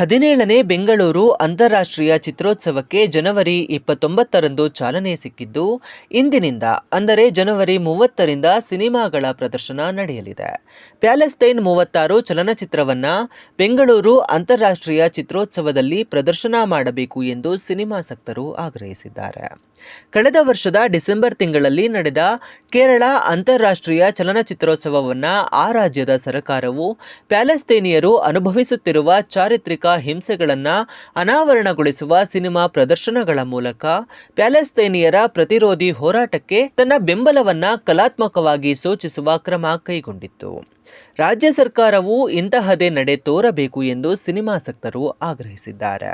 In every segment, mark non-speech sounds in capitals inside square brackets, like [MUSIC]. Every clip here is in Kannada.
ಹದಿನೇಳನೇ ಬೆಂಗಳೂರು ಅಂತಾರಾಷ್ಟ್ರೀಯ ಚಿತ್ರೋತ್ಸವಕ್ಕೆ ಜನವರಿ ಇಪ್ಪತ್ತೊಂಬತ್ತರಂದು ಚಾಲನೆ ಸಿಕ್ಕಿದ್ದು, ಇಂದಿನಿಂದ, ಅಂದರೆ ಜನವರಿ ಮೂವತ್ತರಿಂದ ಸಿನಿಮಾಗಳ ಪ್ರದರ್ಶನ ನಡೆಯಲಿದೆ. ಪ್ಯಾಲೆಸ್ತೈನ್ ಮೂವತ್ತಾರು ಚಲನಚಿತ್ರವನ್ನು ಬೆಂಗಳೂರು ಅಂತಾರಾಷ್ಟ್ರೀಯ ಚಿತ್ರೋತ್ಸವದಲ್ಲಿ ಪ್ರದರ್ಶನ ಮಾಡಬೇಕು ಎಂದು ಸಿನಿಮಾಸಕ್ತರು ಆಗ್ರಹಿಸಿದ್ದಾರೆ. ಕಳೆದ ವರ್ಷದ ಡಿಸೆಂಬರ್ ತಿಂಗಳಲ್ಲಿ ನಡೆದ ಕೇರಳ ಅಂತಾರಾಷ್ಟ್ರೀಯ ಚಲನಚಿತ್ರೋತ್ಸವವನ್ನು ಆ ರಾಜ್ಯದ ಸರ್ಕಾರವು ಪ್ಯಾಲೆಸ್ತೇನಿಯರು ಅನುಭವಿಸುತ್ತಿರುವ ಚಾರಿತ್ರಿಕ ಹಿಂಸೆಗಳನ್ನು ಅನಾವರಣಗೊಳಿಸುವ ಸಿನಿಮಾ ಪ್ರದರ್ಶನಗಳ ಮೂಲಕ ಪ್ಯಾಲೆಸ್ತೇನಿಯರ ಪ್ರತಿರೋಧಿ ಹೋರಾಟಕ್ಕೆ ತನ್ನ ಬೆಂಬಲವನ್ನ ಕಲಾತ್ಮಕವಾಗಿ ಸೂಚಿಸುವ ಕ್ರಮ ಕೈಗೊಂಡಿತ್ತು. ರಾಜ್ಯ ಸರ್ಕಾರವು ಇಂತಹದೇ ನಡೆ ತೋರಬೇಕು ಎಂದು ಸಿನಿಮಾಸಕ್ತರು ಆಗ್ರಹಿಸಿದ್ದಾರೆ.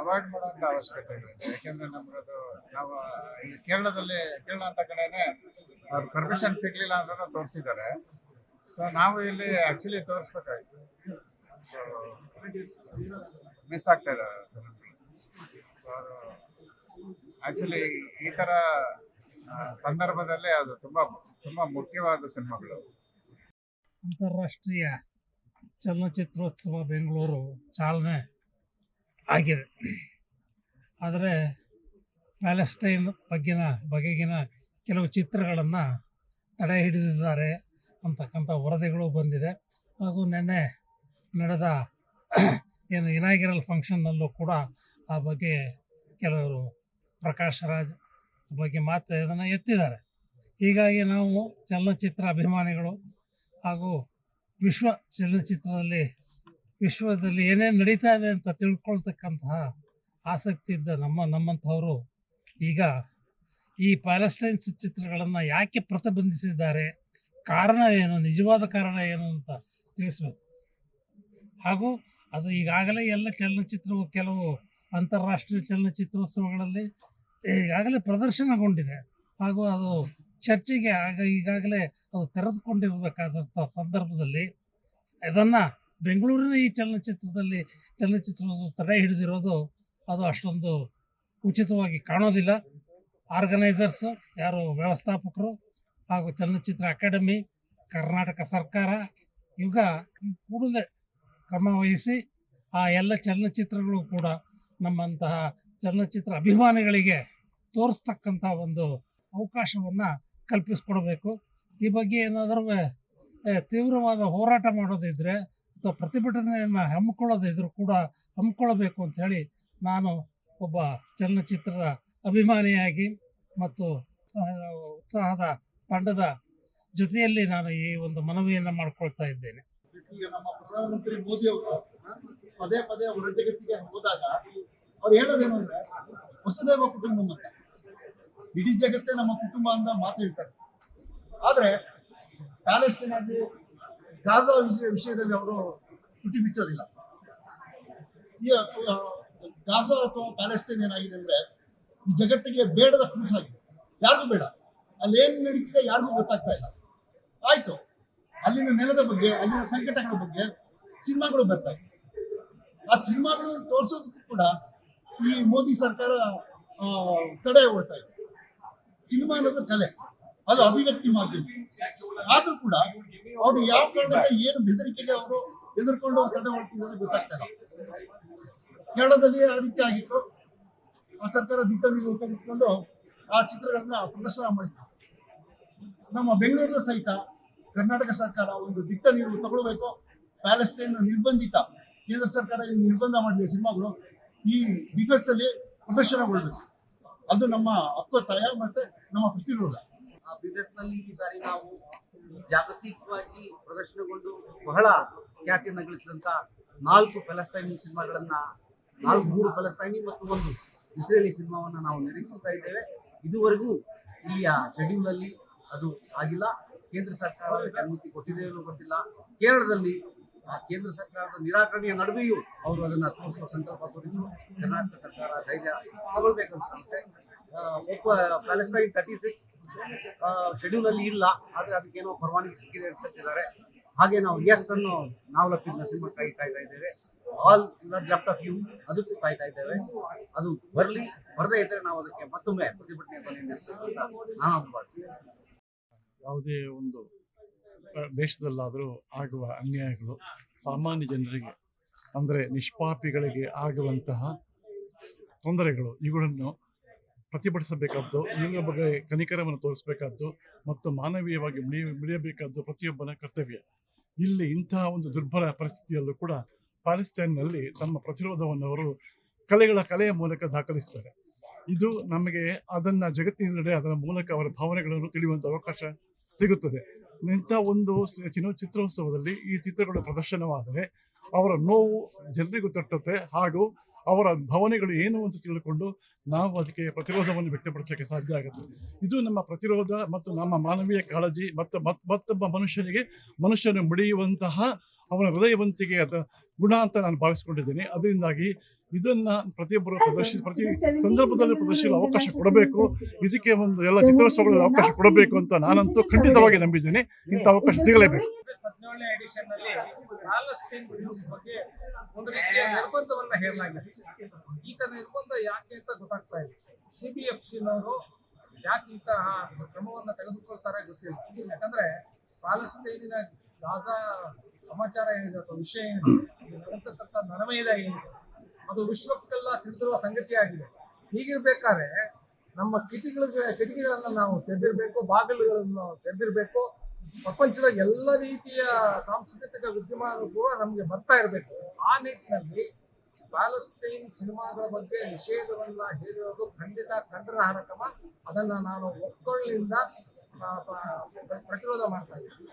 ಅವಾಯ್ಡ್ ಮಾಡುವಂತ ಅವಶ್ಯಕತೆ ಇದೆ ಯಾಕೆಂದ್ರೆ ನಮ್ಗದು ನಾವು ಕೇರಳದಲ್ಲಿ ಕೇರಳ ಅಂತ ಕಡೆನೆ ಪರ್ಮಿಷನ್ ಸಿಗ್ಲಿಲ್ಲ ಅಂತ ತೋರಿಸಿದ್ದಾರೆ. ಸೊ ನಾವು ಇಲ್ಲಿ ಆಕ್ಚುಲಿ ತೋರಿಸ್ಬೇಕಾಯ್ತು. ಮಿಸ್ ಆಗ್ತಾ ಇದೆ ಆಕ್ಚುಲಿ ಈ ಆ, ಸಂದರ್ಭದಲ್ಲಿ ಅದು ತುಂಬಾ ತುಂಬಾ ಮುಖ್ಯವಾದ ಸಿನಿಮಾಗಳು. ಅಂತಾರಾಷ್ಟ್ರೀಯ ಚಲನಚಿತ್ರೋತ್ಸವ ಬೆಂಗಳೂರು ಚಾಲನೆ ಆಗಿದೆ. ಆದರೆ ಪ್ಯಾಲೆಸ್ಟೈನ್ ಬಗ್ಗಿನ ಬಗೆಗಿನ ಕೆಲವು ಚಿತ್ರಗಳನ್ನು ತಡೆ ಹಿಡಿದಿದ್ದಾರೆ. ಅಂತಕ್ಕಂಥ ವರದಿಗಳು ಬಂದಿದೆ. ಹಾಗೂ ನಿನ್ನೆ ನಡೆದ [CLEARS THROAT] ಏನು ಇನಾಗಿರಲ್ ಫಂಕ್ಷನ್ನಲ್ಲೂ ಕೂಡ ಆ ಬಗ್ಗೆ ಕೆಲವರು ಪ್ರಕಾಶ್ ರಾಜ್ ಬಗ್ಗೆ ಮಾತು ಇದನ್ನು ಎತ್ತಿದ್ದಾರೆ. ಹೀಗಾಗಿ ನಾವು ಚಲನಚಿತ್ರ ಅಭಿಮಾನಿಗಳು ಹಾಗೂ ವಿಶ್ವ ಚಲನಚಿತ್ರದಲ್ಲಿ ವಿಶ್ವದಲ್ಲಿ ಏನೇನು ನಡೀತಾ ಇದೆ ಅಂತ ತಿಳ್ಕೊಳ್ತಕ್ಕಂತಹ ಆಸಕ್ತಿ ಇದ್ದ ನಮ್ಮ ನಮ್ಮಂಥವರು ಈಗ ಈ ಪ್ಯಾಲೆಸ್ಟೈನ್ಸ್ ಚಿತ್ರಗಳನ್ನು ಯಾಕೆ ಪ್ರತಿಬಂಧಿಸಿದ್ದಾರೆ? ಕಾರಣ ಏನು? ನಿಜವಾದ ಕಾರಣ ಏನು ಅಂತ ತಿಳಿಸ್ಬೇಕು. ಹಾಗೂ ಅದು ಈಗಾಗಲೇ ಎಲ್ಲ ಚಲನಚಿತ್ರವು ಕೆಲವು ಅಂತಾರಾಷ್ಟ್ರೀಯ ಚಲನಚಿತ್ರೋತ್ಸವಗಳಲ್ಲಿ ಈಗಾಗಲೇ ಪ್ರದರ್ಶನಗೊಂಡಿದೆ. ಹಾಗೂ ಅದು ಚರ್ಚೆಗೆ ಆಗ ಈಗಾಗಲೇ ಅದು ತೆರೆದುಕೊಂಡಿರಬೇಕಾದಂಥ ಸಂದರ್ಭದಲ್ಲಿ ಇದನ್ನು ಬೆಂಗಳೂರಿನ ಈ ಚಲನಚಿತ್ರದಲ್ಲಿ ಚಲನಚಿತ್ರ ತಡೆ ಹಿಡಿದಿರೋದು ಅದು ಅಷ್ಟೊಂದು ಉಚಿತವಾಗಿ ಕಾಣೋದಿಲ್ಲ. ಆರ್ಗನೈಸರ್ಸು, ಯಾರು ವ್ಯವಸ್ಥಾಪಕರು ಹಾಗೂ ಚಲನಚಿತ್ರ ಅಕಾಡೆಮಿ, ಕರ್ನಾಟಕ ಸರ್ಕಾರ ಈಗ ಕೂಡಲೇ ಕ್ರಮ ವಹಿಸಿ ಆ ಎಲ್ಲ ಚಲನಚಿತ್ರಗಳು ಕೂಡ ನಮ್ಮಂತಹ ಚಲನಚಿತ್ರ ಅಭಿಮಾನಿಗಳಿಗೆ ತೋರಿಸ್ತಕ್ಕಂಥ ಒಂದು ಅವಕಾಶವನ್ನು ಕಲ್ಪಿಸ್ಕೊಡ್ಬೇಕು. ಈ ಬಗ್ಗೆ ಏನಾದರೂ ತೀವ್ರವಾದ ಹೋರಾಟ ಮಾಡೋದಿದ್ರೆ ಅಥವಾ ಪ್ರತಿಭಟನೆಯನ್ನು ಹಮ್ಮಿಕೊಳ್ಳೋದಿದ್ರು ಕೂಡ ಹಮ್ಮಿಕೊಳ್ಳಬೇಕು ಅಂತ ಹೇಳಿ ನಾನು ಒಬ್ಬ ಚಲನಚಿತ್ರದ ಅಭಿಮಾನಿಯಾಗಿ ಮತ್ತು ಸಹ, ಉತ್ಸಾಹದ ತಂಡದ ಜೊತೆಯಲ್ಲಿ ನಾನು ಈ ಒಂದು ಮನವಿಯನ್ನು ಮಾಡ್ಕೊಳ್ತಾ ಇದ್ದೇನೆ. ಈಗ ನಮ್ಮ ಪ್ರಧಾನಮಂತ್ರಿ ಮೋದಿ ಅವರು ಪದೇ ಪದೇ ಹೊರ ಜಗತ್ತಿಗೆ ಹೋದಾಗ ಅವ್ರು ಹೇಳೋದೇನು ಅಂದ್ರೆ ವಸುದೇವ ಕುಟುಂಬ ಅಂತ ಇಡೀ ಜಗತ್ತೇ ನಮ್ಮ ಕುಟುಂಬ ಅಂತ ಮಾತು ಹೇಳ್ತಾರೆ. ಆದ್ರೆ ಪ್ಯಾಲೆಸ್ಟೈನ್ ಆಗಲಿ ಗಾಜಾ ವಿಷಯ ವಿಷಯದಲ್ಲಿ ಅವರು ತುಟಿ ಬಿಚ್ಚೋದಿಲ್ಲ. ಈ ಆ, ಗಾಜಾ ಅಥವಾ ಪ್ಯಾಲೆಸ್ಟೈನ್ ಏನಾಗಿದೆ ಅಂದ್ರೆ ಈ ಜಗತ್ತಿಗೆ ಬೇಡದ ಕೂಸಾಗಿದೆ. ಯಾರಿಗೂ ಬೇಡ. ಅಲ್ಲಿ ಏನ್ ನಡೀತಿದೆ ಯಾರಿಗೂ ಗೊತ್ತಾಗ್ತಾ ಇಲ್ಲ. ಆಯ್ತು. ಅಲ್ಲಿನ ನೆಲದ ಬಗ್ಗೆ, ಅಲ್ಲಿನ ಸಂಕಟಗಳ ಬಗ್ಗೆ ಸಿನಿಮಾಗಳು ಬರ್ತಾ ಇದೆ ಆ ಸಿನಿಮಾಗಳು ತೋರಿಸೋದಕ್ಕೂ ಕೂಡ ಈ ಮೋದಿ ಸರ್ಕಾರ ತಡೆ ಹೊಡ್ತಾ ಇದೆ. ಸಿನಿಮಾ ಅನ್ನೋದು ಕಲೆ. ಅದು ಅಭಿವ್ಯಕ್ತಿ ಮಾಧ್ಯಮ ಆದ್ರೂ ಕೂಡ ಅವರು ಯಾವ ಕಾರಣಕ್ಕೆ ಏನು ಬೆದರಿಕೆಗೆ ಅವರು ಎದುರ್ಕೊಂಡು ತಡೆ ಹೊಡ್ತಿದ್ದಾರೆ ಗೊತ್ತಾಗ್ತಾ ಇಲ್ಲ. ಕೇರಳದಲ್ಲಿ ಆ ರೀತಿ ಆಗಿತ್ತು. ಆ ಸರ್ಕಾರ ದಿಟ್ಟ ನಿಲುವು ಆ ಚಿತ್ರಗಳನ್ನ ಪ್ರದರ್ಶನ ಮಾಡಿತ್ತು ನಮ್ಮ ಬೆಂಗಳೂರಿನ ಸಹಿತ ಕರ್ನಾಟಕ ಸರ್ಕಾರ ಒಂದು ದಿಟ್ಟ ನೀರು ತಗೊಳ್ಬೇಕು. ಪ್ಯಾಲೆಸ್ಟೈನ್ ನಿರ್ಬಂಧಿತ ಕೇಂದ್ರ ಸರ್ಕಾರ ನಿರ್ಬಂಧ ಮಾಡಿದ ಸಿನಿಮಾಗಳು. ಈ ಡಿಫೆನ್ಸ್ ಅಲ್ಲಿ ಪ್ರದರ್ಶನಗೊಳ್ಬೇಕು. ಅದು ನಮ್ಮ ಹಕ್ಕೊತ್ತಾಯ ಮತ್ತೆ ನಮ್ಮ ಪ್ರತಿರೋಧ ನಲ್ಲಿ ಈ ಸಾರಿ ನಾವು ಜಾಗತಿಕವಾಗಿ ಪ್ರದರ್ಶನಗೊಂಡು ಬಹಳ ಖ್ಯಾತಿಯನ್ನು ಗಳಿಸಿದಂತ ನಾಲ್ಕು ಫಲಸ್ತಾನಿ ಸಿನಿಮಾಗಳನ್ನ, ನಾಲ್ಕು, ಮೂರು ಫಲಸ್ತಾನಿ ಮತ್ತು ಒಂದು ಇಸ್ರೇಲಿ ಸಿನಿಮಾವನ್ನ ನಾವು ನಿರೀಕ್ಷಿಸ್ತಾ ಇದ್ದೇವೆ. ಇದುವರೆಗೂ ಈ ಶೆಡ್ಯೂಲ್ ಅಲ್ಲಿ ಅದು ಆಗಿಲ್ಲ. ಕೇಂದ್ರ ಸರ್ಕಾರ ಅದಕ್ಕೆ ಅನುಮತಿ ಕೊಟ್ಟಿದೆ ಗೊತ್ತಿಲ್ಲ. ಕೇರಳದಲ್ಲಿ ಆ ಕೇಂದ್ರ ಸರ್ಕಾರದ ನಿರಾಕರಣೆಯ ನಡುವೆಯೂ ಅವರು ಅದನ್ನ ತೋರಿಸುವ ಸಂಕಲ್ಪ ತೋರಿದ್ರು ಕರ್ನಾಟಕ ಸರ್ಕಾರ ಧೈರ್ಯ ತಗೊಳ್ಬೇಕಂತ ಒಬ್ಬ ಪ್ಯಾಲೆಸ್ಟೈನ್ ತರ್ಟಿ ಸಿಕ್ಸ್ ಶೆಡ್ಯೂಲ್ ಅಲ್ಲಿ ಇಲ್ಲ. ಆದ್ರೆ ಅದಕ್ಕೇನೋ ಪರವಾನಗಿ ಸಿಕ್ಕಿದೆ ಅಂತ ಹೇಳ್ತಿದ್ದಾರೆ. ಹಾಗೆ ನಾವು ಎಸ್ ಅನ್ನು ನಾವು ಲಪ್ಪಿನ ಸಿನಿಮಾ ಕೈ ಕಾಯ್ತಾ ಇದ್ದೇವೆ. ಆಲ್ ಲೆಫ್ಟ್ ಆಫ್ ಯು ಅದಕ್ಕೂ ಕಾಯ್ತಾ ಇದ್ದೇವೆ. ಅದು ಬರಲಿ, ಬರದೇ ಇದ್ರೆ ನಾವು ಅದಕ್ಕೆ ಮತ್ತೊಮ್ಮೆ ಪ್ರತಿಭಟನೆ ಬನ್ನಿ ನಾನು ಭಾವಿಸ್ತೇನೆ. ಯಾವುದೇ ಒಂದು ದೇಶದಲ್ಲಾದರೂ ಆಗುವ ಅನ್ಯಾಯಗಳು ಸಾಮಾನ್ಯ ಜನರಿಗೆ, ಅಂದರೆ ನಿಷ್ಪಾಪಿಗಳಿಗೆ ಆಗುವಂತಹ ತೊಂದರೆಗಳು, ಇವುಗಳನ್ನು ಪ್ರತಿಭಟಿಸಬೇಕಾದ್ದು, ಇವುಗಳ ಬಗ್ಗೆ ಕನಿಕರವನ್ನು ತೋರಿಸಬೇಕಾದ್ದು ಮತ್ತು ಮಾನವೀಯವಾಗಿ ಮಿಡಿಯ ಮುಳಿಯಬೇಕಾದ್ದು ಪ್ರತಿಯೊಬ್ಬನ ಕರ್ತವ್ಯ. ಇಲ್ಲಿ ಇಂತಹ ಒಂದು ದುರ್ಬಲ ಪರಿಸ್ಥಿತಿಯಲ್ಲೂ ಕೂಡ ಪ್ಯಾಲೆಸ್ಟೈನ್ನಲ್ಲಿ ತಮ್ಮ ಪ್ರತಿರೋಧವನ್ನು ಅವರು ಕಲೆಗಳ ಕಲೆಯ ಮೂಲಕ ದಾಖಲಿಸ್ತಾರೆ. ಇದು ನಮಗೆ ಅದನ್ನು ಜಗತ್ತಿನೆಡೆ ಅದರ ಮೂಲಕ ಅವರ ಭಾವನೆಗಳನ್ನು ತಿಳಿಯುವಂಥ ಅವಕಾಶ ಸಿಗುತ್ತದೆ. ಇಂಥ ಒಂದು ಚಿನ್ನ ಚಿತ್ರೋತ್ಸವದಲ್ಲಿ ಈ ಚಿತ್ರಗಳು ಪ್ರದರ್ಶನವಾದರೆ ಅವರ ನೋವು ಜನರಿಗೂ ತಟ್ಟುತ್ತೆ. ಹಾಗೂ ಅವರ ಭಾವನೆಗಳು ಏನು ಅಂತ ತಿಳಿದುಕೊಂಡು ನಾವು ಅದಕ್ಕೆ ಪ್ರತಿರೋಧವನ್ನು ವ್ಯಕ್ತಪಡಿಸೋಕ್ಕೆ ಸಾಧ್ಯ ಆಗುತ್ತೆ. ಇದು ನಮ್ಮ ಪ್ರತಿರೋಧ ಮತ್ತು ನಮ್ಮ ಮಾನವೀಯ ಕಾಳಜಿ ಮತ್ತು ಮತ್- ಮತ್ತೊಬ್ಬ ಮನುಷ್ಯನಿಗೆ ಮನುಷ್ಯನು ಮುಡಿಯುವಂತಹ ಅವನ ಹೃದಯವಂತಿಕೆ ಅದ ಗುಣ ಅಂತ ನಾನು ಭಾವಿಸ್ಕೊಂಡಿದ್ದೀನಿ. ಅದರಿಂದಾಗಿ ಇದನ್ನ ಪ್ರತಿಯೊಬ್ಬರು ಪ್ರದರ್ಶಿ ಪ್ರತಿ ಸಂದರ್ಭದಲ್ಲಿ ಪ್ರದರ್ಶಿಸಲು ಅವಕಾಶ ಕೊಡಬೇಕು. ಇದಕ್ಕೆ ಒಂದು ಎಲ್ಲ ಚಿತ್ರೋತ್ಸವಗಳಲ್ಲಿ ಅವಕಾಶ ಕೊಡಬೇಕು ಅಂತ ನಾನಂತೂ ಖಂಡಿತವಾಗಿ ನಂಬಿದ್ದೇನೆ. ಇಂಥ ಅವಕಾಶ ಸಿಗಲೇಬೇಕು. ಹದಿನೇಳನೇ ಎಡಿಷನ್ನಲ್ಲಿ ಪ್ಯಾಲೆಸ್ಟೈನ್ ಫಿಲ್ಮ್ಸ್ ಬಗ್ಗೆ ಒಂದು ರೀತಿಯ ನಿರ್ಬಂಧವನ್ನ ಹೇರಲಾಗಿದೆ. ಈ ತರ ನಿರ್ಬಂಧ ಯಾಕೆ ಅಂತ ಗೊತ್ತಾಗ್ತಾ ಇದೆ ಸಿ ಬಿ ಎಫ್ ಸಿನವರು ಯಾಕೆ ಈ ಕ್ರಮವನ್ನ ತೆಗೆದುಕೊಳ್ತಾರೆ ಗೊತ್ತಿಲ್ಲ. ಯಾಕಂದ್ರೆ ಪ್ಯಾಲೆಸ್ಟೈನಿನ ಗಾಜಾ ಸಮಾಚಾರ ಏನಿದೆ ಅಥವಾ ವಿಷಯ ಏನಿದೆ ನಡೆತಕ್ಕಂಥ ನರಮೇಧ ಏನಿದೆ? ಅದು ವಿಶ್ವಕ್ಕೆಲ್ಲ ತಿಳಿದಿರುವ ಸಂಗತಿಯಾಗಿದೆ ಹೀಗಿರ್ಬೇಕಾದ್ರೆ ನಮ್ಮ ಕಿಟಿಗಳಿಗೆ ಕಿಟಕಿಗಳನ್ನ ನಾವು ತೆರೆದಿರ್ಬೇಕು, ಬಾಗಿಲುಗಳನ್ನು ತೆರೆದಿರ್ಬೇಕು, ಪ್ರಪಂಚದ ಎಲ್ಲ ರೀತಿಯ ಸಾಂಸ್ಕೃತಿಕ ವಿದ್ಯಮಾನ ಕೂಡ ನಮಗೆ ಬರ್ತಾ ಇರಬೇಕು. ಆ ನಿಟ್ಟಿನಲ್ಲಿ ಪ್ಯಾಲೆಸ್ಟೈನ್ ಸಿನಿಮಾಗಳ ಬಗ್ಗೆ ನಿಷೇಧವನ್ನ ಹೇರಿರೋದು ಖಂಡಿತ ಖಂಡನಾರ್ಹ ಕ್ರಮ ಅದನ್ನ ನಾನು ಒಕ್ಕೊಳ್ಳಿಂದ ಪ್ರತಿರೋಧ ಮಾಡ್ತಾ ಇದ್ದೀನಿ.